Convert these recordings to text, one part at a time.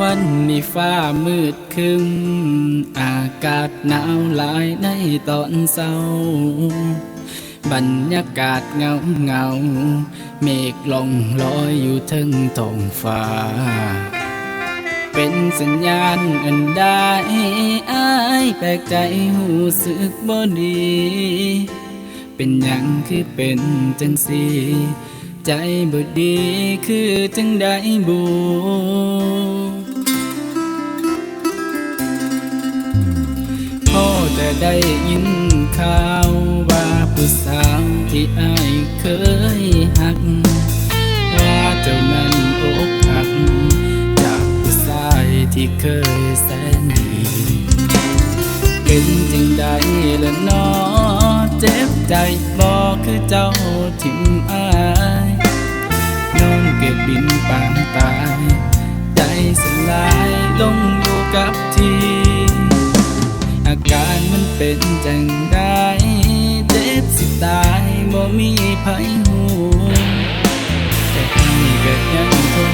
วันนี้ฟ้ามืดครึมอากาศหนาวหลายในตอนเศร้า บรรยากาศเงาเงา เมฆลงลอยอยู่ทึงท้องฟ้า เป็นสัญญาณอันได้อายแปลกใจหูสึกบ่ดี เป็นหยังคือเป็นจังสี ใจบ่ดีคือจังได้บู ได้ยินข่าวว่าผู้สาวที่อายเคยหัก ว่าเจ้านั้นอกหัก จากผู้ชายที่เคยแสนดีเป็นจึงได้ละนอเจ็บใจบอกคือเจ้าทิมอายนอนเก็บบินปางตาย ใจสลายลงอยู่กับที่ เป็นจังได้เจ็บสิตายบ่มีไผหูแต่พี่ก็ยังทน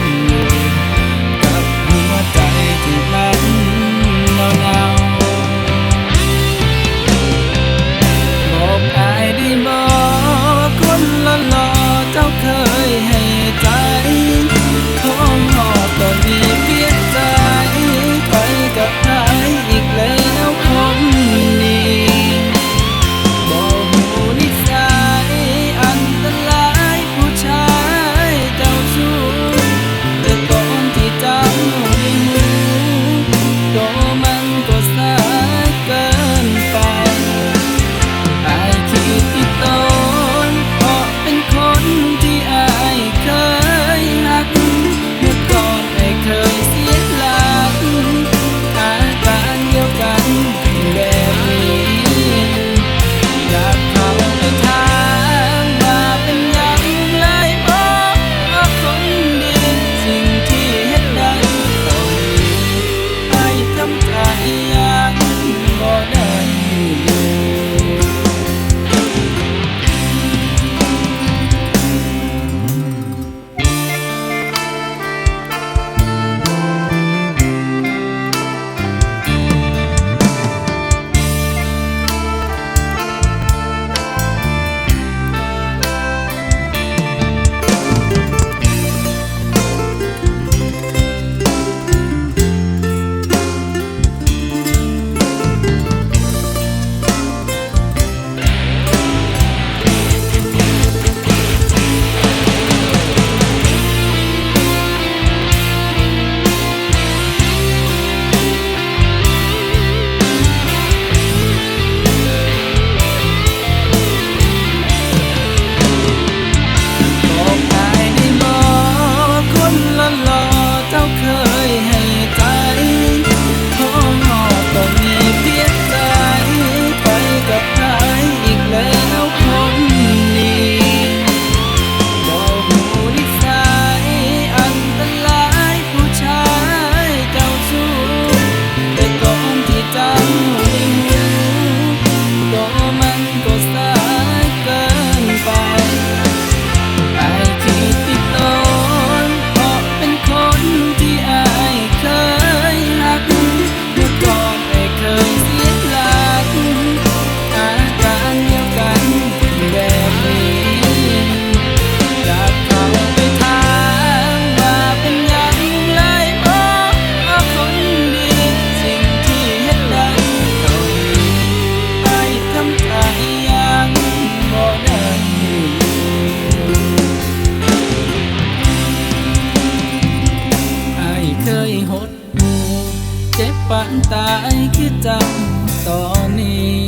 ายคือจำตอนนี้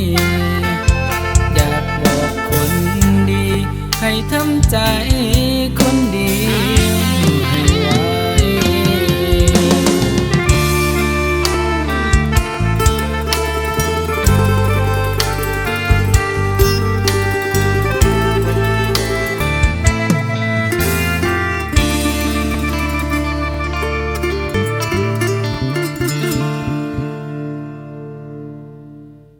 อยากบอกคนดี ให้ทำใจ